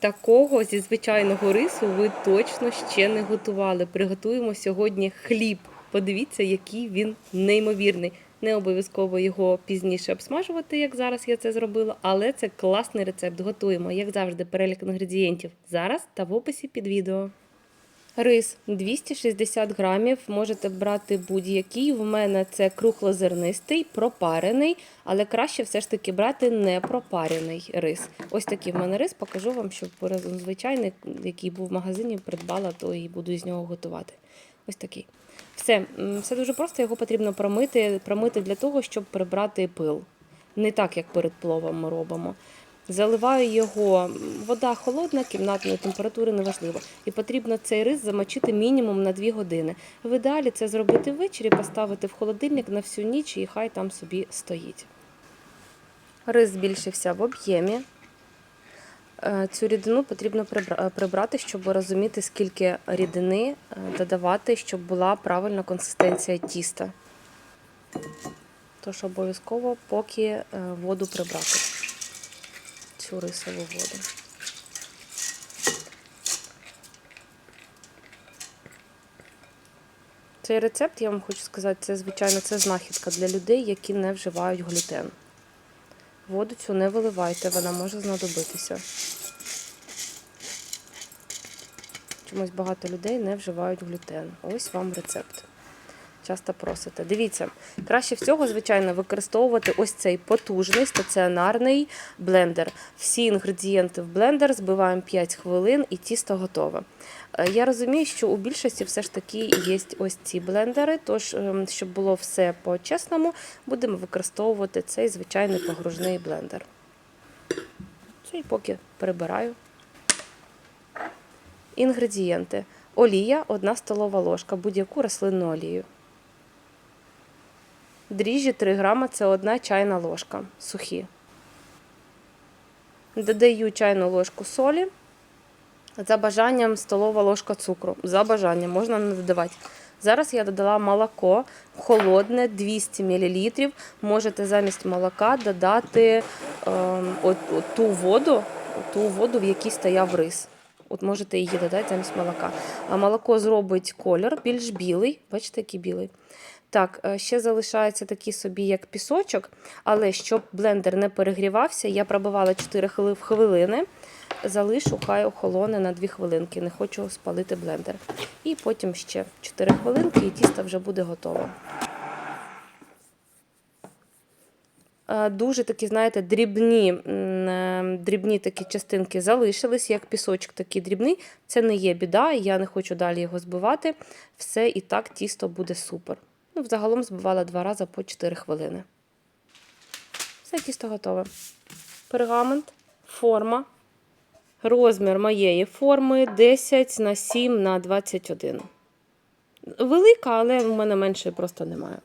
Такого зі звичайного рису ви точно ще не готували. Приготуємо сьогодні хліб. Подивіться, який він неймовірний. Не обов'язково його пізніше обсмажувати, як зараз я це зробила, але це класний рецепт. Готуємо, як завжди, перелік інгредієнтів зараз та в описі під відео. Рис 260 грамів. Можете брати будь-який. В мене це круглозернистий, пропарений, але краще все ж таки брати не пропарений рис. Ось такий в мене рис. Покажу вам, щоб звичайний, який був в магазині, придбала, то і буду з нього готувати. Ось такий. Все, все дуже просто. Його потрібно промити, промити для того, щоб прибрати пил. Не так, як перед пловом ми робимо. Заливаю його, вода холодна, кімнатної температури неважливо. І потрібно цей рис замочити мінімум на 2 години. В ідеалі це зробити ввечері, поставити в холодильник на всю ніч і хай там собі стоїть. Рис збільшився в об'ємі. Е, Цю рідину потрібно е, прибрати, щоб розуміти, скільки рідини е, додавати, щоб була правильна консистенція тіста. Тож обов'язково поки воду прибрати цю рисову воду. Цей рецепт, я вам хочу сказати, це звичайно це знахідка для людей, які не вживають глютен. Воду цю не виливайте, вона може знадобитися. Чомусь багато людей не вживають глютен. Ось вам рецепт. Часто просите. Дивіться, краще всього, звичайно, використовувати ось цей потужний стаціонарний блендер. Всі інгредієнти в блендер збиваємо 5 хвилин і тісто готове. Е, Я розумію, що у більшості все ж таки є ось ці блендери, тож, ем, щоб було все по-чесному, будемо використовувати цей звичайний погружний блендер. Це поки перебираю. Інгредієнти. Олія 1 столова ложка, будь-яку рослинну олію. Дріжджі 3 грама це 1 чайна ложка. Сухі. Додаю чайну ложку солі. За бажанням столова ложка цукру. За бажанням можна не додавати. Зараз я додала молоко холодне 200 мл. Можете замість молока додати е, от, от ту воду, ту воду, в якій стояв рис. От можете її додати замість молока. А молоко зробить колір більш білий. Бачите, який білий. Так, е, ще залишається такий собі, як пісочок, але щоб блендер не перегрівався, я пробивала 4 хвилини, залишу, хай охолоне на 2 хвилинки. Не хочу спалити блендер. І потім ще 4 хвилинки, і тісто вже буде готове. Е, Дуже такі, знаєте, дрібні, е, дрібні такі частинки залишились, як пісочок такий дрібний. Це не є біда, я не хочу далі його збивати. Все і так тісто буде супер. Ну, взагалом збивала два рази по 4 хвилини. Все тісто готове. Пергамент, форма. Розмір моєї форми 10 на 7 на 21. Велика, але в мене менше просто немає.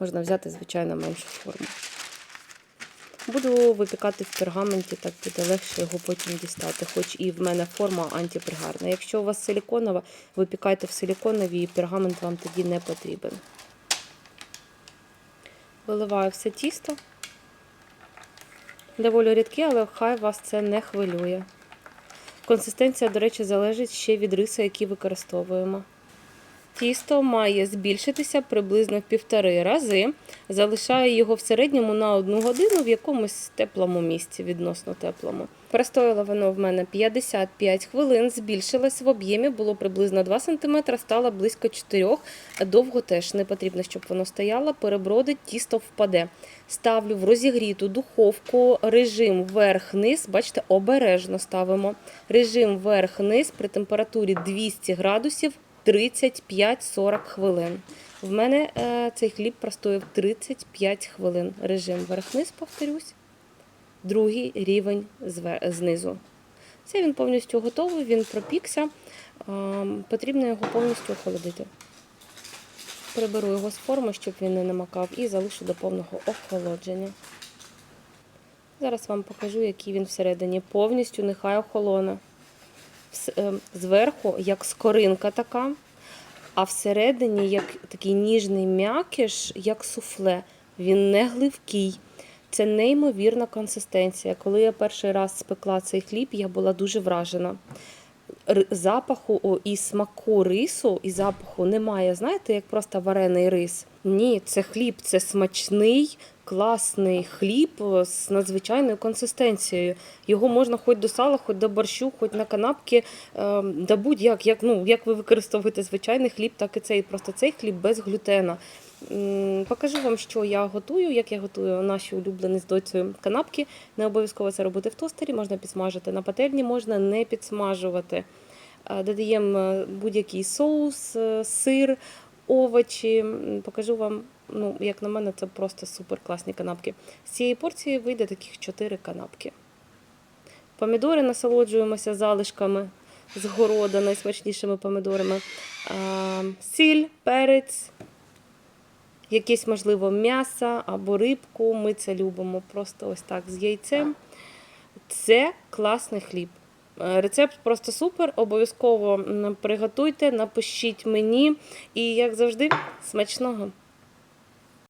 Можна взяти, звичайно, меншу форму. Буду випікати в пергаменті, так буде легше його потім дістати, хоч і в мене форма антипригарна. Якщо у вас силіконова, випікайте в силіконовій, і пергамент вам тоді не потрібен. Виливаю все тісто. Доволі рідке, але хай вас це не хвилює. Консистенція, до речі, залежить ще від риса, який використовуємо. Тісто має збільшитися приблизно в півтори рази. Залишаю його в середньому на одну годину в якомусь теплому місці, відносно теплому. Простояло воно в мене 55 хвилин, збільшилось в об'ємі, було приблизно 2 см, стало близько 4 Довго теж не потрібно, щоб воно стояло, перебродить, тісто впаде. Ставлю в розігріту духовку режим вверх-низ. Бачите, обережно ставимо. Режим вверх-низ при температурі 200 градусів 35-40 хвилин. В мене е, цей хліб простояв 35 хвилин. Режим вверх-низ, повторюсь. Другий рівень знизу. Все, він повністю готовий, він пропікся. Е, потрібно його повністю охолодити. Приберу його з форми, щоб він не намакав, і залишу до повного охолодження. Зараз вам покажу, який він всередині. Повністю нехай охолоне. Е, Зверху, як скоринка така, а всередині як такий ніжний м'якиш, як суфле. Він не гливкий. Це неймовірна консистенція. Коли я перший раз спекла цей хліб, я була дуже вражена. Запаху і смаку рису, і запаху немає. Знаєте, як просто варений рис. Ні, це хліб, це смачний, класний хліб з надзвичайною консистенцією. Його можна хоч до сала, хоч до борщу, хоч на канапки, е, да будь-як. Як, ну, як ви використовуєте звичайний хліб, так і цей. Просто цей хліб без глютена. Покажу вам, що я готую, як я готую наші улюблені з доцею канапки. Не обов'язково це робити в тостері, можна підсмажити. На пательні можна не підсмажувати. Е, Додаємо е, будь-який соус, е, сир, овочі. Покажу вам, ну, як на мене, це просто супер класні канапки. З цієї порції вийде таких 4 канапки. Помідори насолоджуємося залишками з города, найсмачнішими помідорами. Сіль, перець, якесь, можливо, м'ясо або рибку. Ми це любимо просто ось так з яйцем. Це класний хліб. Е, Рецепт просто супер. Обов'язково приготуйте, напишіть мені. І, як завжди, смачного!